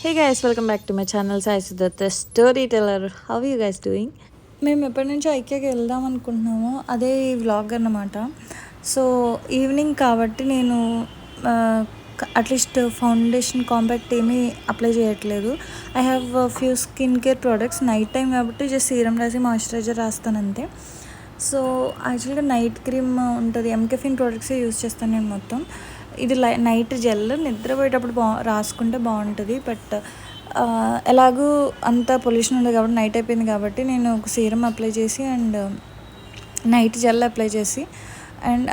Hey guys welcome back to my channel Sai Sudat story teller how you guys doing మేము ఎప్పటి నుంచో ఐక్యకి వెళ్దాం అనుకుంటున్నాము అదే ఈ వ్లాగ్ అన్నమాట. సో ఈవినింగ్ కాబట్టి నేను అట్లీస్ట్ ఫౌండేషన్ కాంపాక్ట్ ఏమీ అప్లై చేయట్లేదు. I have few skin care products night time కాబట్టి జస్ట్ సీరం రాసి మాయిశ్చరైజర్ రాస్తాను అంతే. సో యాక్చువల్గా నైట్ క్రీమ్ ఉంటుంది ఎంకెఫిన్ ప్రోడక్ట్సే యూస్ చేస్తాను నేను మొత్తం. ఇది లై నైట్ జెల్ నిద్రపోయేటప్పుడు బా రాసుకుంటే బాగుంటుంది. బట్ ఎలాగూ అంత పొల్యూషన్ ఉంది కాబట్టి నైట్ అయిపోయింది కాబట్టి నేను ఒక సీరం అప్లై చేసి అండ్ నైట్ జెల్ అప్లై చేసి అండ్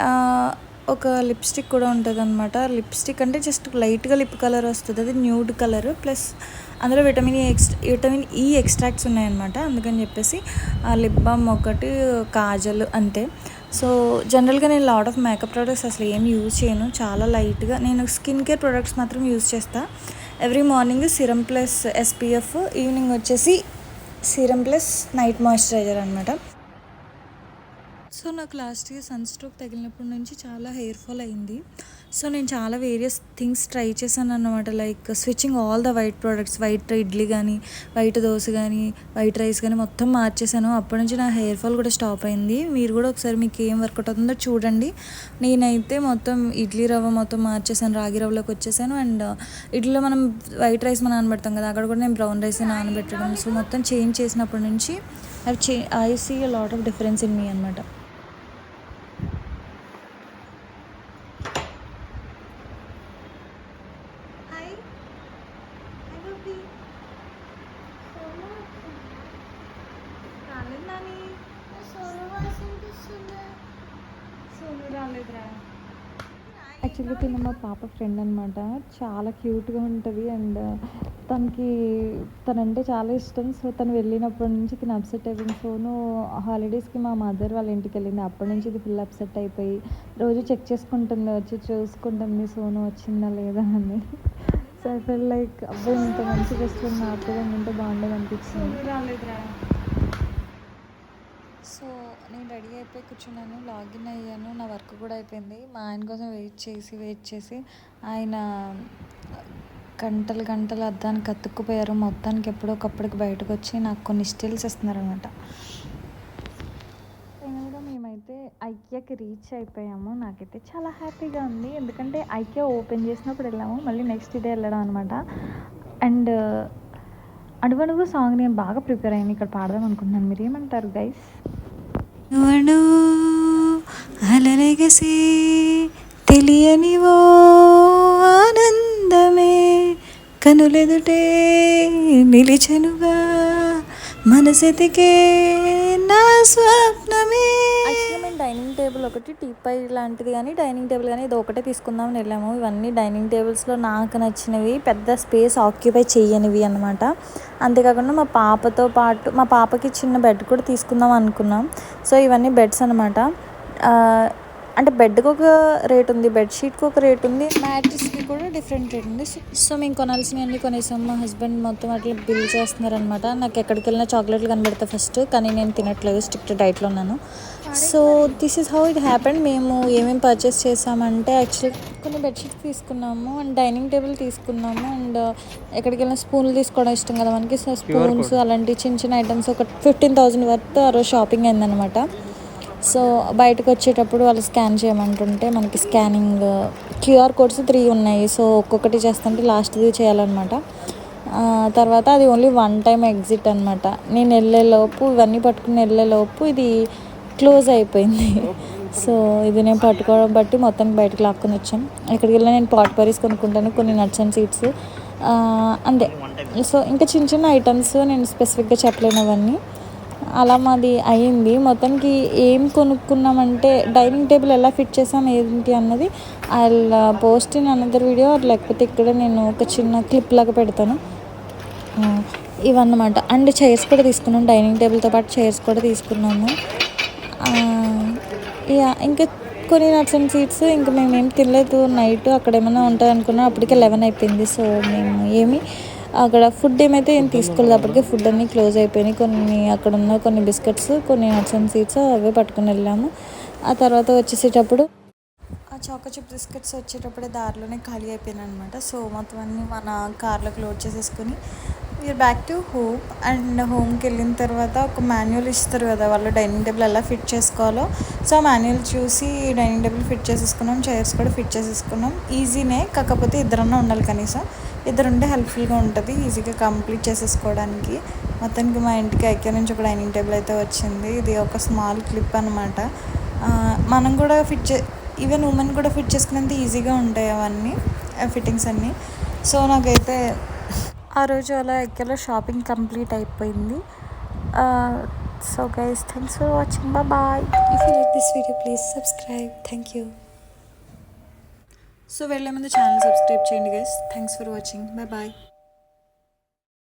ఒక లిప్స్టిక్ కూడా ఉంటుంది అనమాట లిప్స్టిక్ అంటే జస్ట్ లైట్గా లిప్ కలర్ వస్తుంది. అది న్యూడ్ కలర్. ప్లస్ అందులో vitamin E X vitamin E extracts ఉన్నాయన్నమాట. అందుకని చెప్పేసి ఆ లిప్ బామ్ ఒకటి కాజల్ అంతే. సో జనరల్గా నేను లాట్ ఆఫ్ మేకప్ ప్రోడక్ట్స్ అసలు ఏం యూజ్ చేయను. చాలా లైట్గా నేను స్కిన్ కేర్ ప్రోడక్ట్స్ మాత్రం యూజ్ చేస్తా. Every morning serum plus SPF evening వచ్చేసి సిరం ప్లస్ నైట్ మాయిశ్చరైజర్ అనమాట సో నాకు లాస్ట్ ఇయర్ సన్ స్ట్రోక్ తగిలినప్పటి నుంచి చాలా హెయిర్ ఫాల్ అయింది. సో నేను చాలా వేరియస్ థింగ్స్ ట్రై చేశాను అన్నమాట. Like switching all the white products white idli కానీ వైట్ దోశ కానీ వైట్ రైస్ కానీ మొత్తం మార్చేసాను అప్పటి నుంచి నా హెయిర్ ఫాల్ కూడా స్టాప్ అయింది. మీరు కూడా ఒకసారి మీకు ఏం వర్కౌట్ అవుతుందో చూడండి. నేనైతే మొత్తం ఇడ్లీ రవ్వ మొత్తం మార్చేసాను రాగి రవ్వలోకి వచ్చేసాను అండ్ ఇడ్లీలో మనం వైట్ రైస్ మనం నానబెడతాం కదా అక్కడ కూడా నేను బ్రౌన్ రైస్ నానబెట్టడం. సో మొత్తం చేంజ్ చేసినప్పటి నుంచి ఐ చే I see lot of difference in me అనమాట యాక్చువల్గా తిన్న మా పాప ఫ్రెండ్ అనమాట చాలా క్యూట్గా ఉంటుంది అండ్ తనకి తనంటే చాలా ఇష్టం. సో తను వెళ్ళినప్పటి నుంచి తిన అప్సెట్ అయిపోయింది సోను హాలిడేస్కి మా మదర్ వాళ్ళ ఇంటికి వెళ్ళింది. అప్పటి నుంచి ఇది ఫుల్ అప్సెట్ అయిపోయి రోజు చెక్ చేసుకుంటుంది వచ్చి చూసుకుంటుంది. సోను వచ్చిందా లేదా అని. సో ఐ ఫెల్ లైక్ అబ్బాయి ఇంత మంచి రెస్టారెంట్ నాకు కూడా ఉంటే బాగుండేది అనిపించింది. సో నేను రెడీ అయిపోయి కూర్చున్నాను లాగిన్ అయ్యాను నా వర్క్ కూడా అయిపోయింది. మా ఆయన కోసం వెయిట్ చేసి వెయిట్ చేసి ఆయన గంటలు గంటలు అద్దానికి అతుక్కుపోయారు మొత్తానికి ఎప్పుడోకప్పటికి బయటకు వచ్చి నాకు కొన్ని స్టిల్స్ ఇస్తున్నారనమాట ఫైనల్గా మేమైతే ఐక్యాకి రీచ్ అయిపోయాము. నాకైతే చాలా హ్యాపీగా ఉంది. ఎందుకంటే ఐక్యా ఓపెన్ చేసినప్పుడు వెళ్ళాము మళ్ళీ నెక్స్ట్ డే వెళ్ళడం అనమాట అండ్ అడుగడుగు సాంగ్ నేను బాగా ప్రిపేర్ అయ్యాను. ఇక్కడ పాడదాం అనుకుంటున్నాను. మీరు ఏమంటారు గైస్ నువ్వను అలలెగసి తెలియనివో ఆనందమే. కనులెదుటే నిలిచెనుగా మనసెతికే నా స్వప్నమే. డైనింగ్ టేబుల్ ఒకటి టీపై లాంటిది కానీ డైనింగ్ టేబుల్ కానీ ఇది ఒకటే తీసుకుందామని వెళ్ళాము. ఇవన్నీ డైనింగ్ టేబుల్స్లో నాకు నచ్చినవి పెద్ద స్పేస్ ఆక్యుపై చేయనివి అనమాట అంతేకాకుండా మా పాపతో పాటు మా పాపకి చిన్న బెడ్ కూడా తీసుకుందాం అనుకున్నాం. సో ఇవన్నీ బెడ్స్ అనమాట అంటే బెడ్కి ఒక రేట్ ఉంది బెడ్షీట్కి ఒక రేట్ ఉంది. మ్యాట్రిస్కి కూడా డిఫరెంట్ రేట్ ఉంది. సో మేము కొనాల్సినవన్నీ కొనేసాం. మా హస్బెండ్ మొత్తం అట్లా బిల్ చేస్తున్నారనమాట నాకు ఎక్కడికి వెళ్ళినా చాక్లెట్లు కనబడతాయి ఫస్ట్ కానీ నేను తినట్లేదు స్ట్రిక్ట్ డైట్లో ఉన్నాను. So this is how it happened. మేము ఏమేమి పర్చేస్ చేసామంటే యాక్చువల్లీ కొన్ని బెడ్షీట్స్ తీసుకున్నాము అండ్ డైనింగ్ టేబుల్ తీసుకున్నాము అండ్ ఎక్కడికి వెళ్ళినా స్పూన్లు తీసుకోవడం ఇష్టం కదా మనకి. సో స్పూన్స్ అలాంటి చిన్న చిన్న ఐటమ్స్ ఒక ఫిఫ్టీన్ థౌసండ్ వర్త్ ఆ రోజు షాపింగ్ అయిందనమాట సో బయటకు వచ్చేటప్పుడు వాళ్ళు స్కాన్ చేయమంటుంటే మనకి స్కానింగ్ క్యూఆర్ కోడ్స్ త్రీ ఉన్నాయి. సో ఒక్కొక్కటి చేస్తుంటే లాస్ట్ది చేయాలన్నమాట. తర్వాత అది ఓన్లీ వన్ టైం ఎగ్జిట్ అనమాట నేను వెళ్ళేలోపు ఇవన్నీ పట్టుకుని వెళ్ళేలోపు ఇది క్లోజ్ అయిపోయింది. సో ఇది నేను పట్టుకోవడం బట్టి మొత్తం బయటకు లాక్కొని వచ్చాం. ఎక్కడికి వెళ్ళినా నేను పాట్ పరీస్ కొనుక్కుంటాను కొన్ని నట్స్ అండ్ సీడ్స్. అంతే. సో ఇంకా చిన్న చిన్న ఐటమ్స్ నేను స్పెసిఫిక్గా చెప్పలేను అవన్నీ అలా మాది అయింది మొత్తానికి ఏం కొనుక్కున్నామంటే డైనింగ్ టేబుల్ ఎలా ఫిట్ చేసాం ఏంటి అన్నది I post in another video లేకపోతే ఇక్కడ నేను ఒక చిన్న క్లిప్ లాగా పెడతాను. ఇవన్నమాట. అండ్ చైర్స్ కూడా తీసుకున్నాం. డైనింగ్ టేబుల్తో పాటు చైర్స్ కూడా తీసుకున్నాము. ఇంకా కొన్ని నట్స్ అండ్ సీట్స్ ఇంకా మేము ఏం తినలేదు. నైట్ అక్కడ ఏమైనా ఉంటుంది అనుకున్నాం అప్పటికే లెవెన్ అయిపోయింది. సో మేము ఏమి అక్కడ ఫుడ్ ఏమైతే ఏం తీసుకెళ్ళేటప్పటికి ఫుడ్ అన్నీ క్లోజ్ అయిపోయినాయి. కొన్ని అక్కడ ఉన్న కొన్ని బిస్కెట్స్ కొన్ని నట్స్ అండ్ సీడ్స్ అవే పట్టుకుని వెళ్ళాము. ఆ తర్వాత వచ్చేసేటప్పుడు ఆ చాకో చిప్ బిస్కెట్స్ వచ్చేటప్పుడే దారిలోనే ఖాళీ అయిపోయినాయి అనమాట సో మొత్తం అన్నీ మన కార్లోకి లోడ్ చేసేసుకొని we are back to home and హోమ్కి వెళ్ళిన తర్వాత ఒక మాన్యువల్ ఇస్తారు కదా వాళ్ళు డైనింగ్ టేబుల్ ఎలా ఫిట్ చేసుకోవాలో. సో మాన్యువల్ చూసి డైనింగ్ టేబుల్ ఫిట్ చేసేసుకున్నాం చైర్స్ కూడా ఫిట్ చేసేసుకున్నాం. ఈజీనే కాకపోతే ఇద్దరన్నా ఉండాలి కనీసం. ఇద్దరు ఉంటే హెల్ప్ఫుల్గా ఉంటుంది ఈజీగా కంప్లీట్ చేసేసుకోవడానికి. మొత్తానికి మా ఇంటికి ఐక్య నుంచి ఒక డైనింగ్ టేబుల్ అయితే వచ్చింది. ఇది ఒక స్మాల్ క్లిప్ అనమాట మనం కూడా ఫిట్ చే ఈవెన్ ఉమెన్ కూడా ఫిట్ చేసుకునేంత ఈజీగా ఉంటాయి అవన్నీ ఫిట్టింగ్స్ అన్నీ. సో నాకైతే ఆ రోజు అలా ఎక్కలో షాపింగ్ కంప్లీట్ అయిపోయింది. So guys thanks for watching bye If you like this video, please subscribe. Thank you. So వెళ్ళే ముందు ఛానల్ సబ్స్క్రైబ్ చేయండి guys thanks for watching bye bye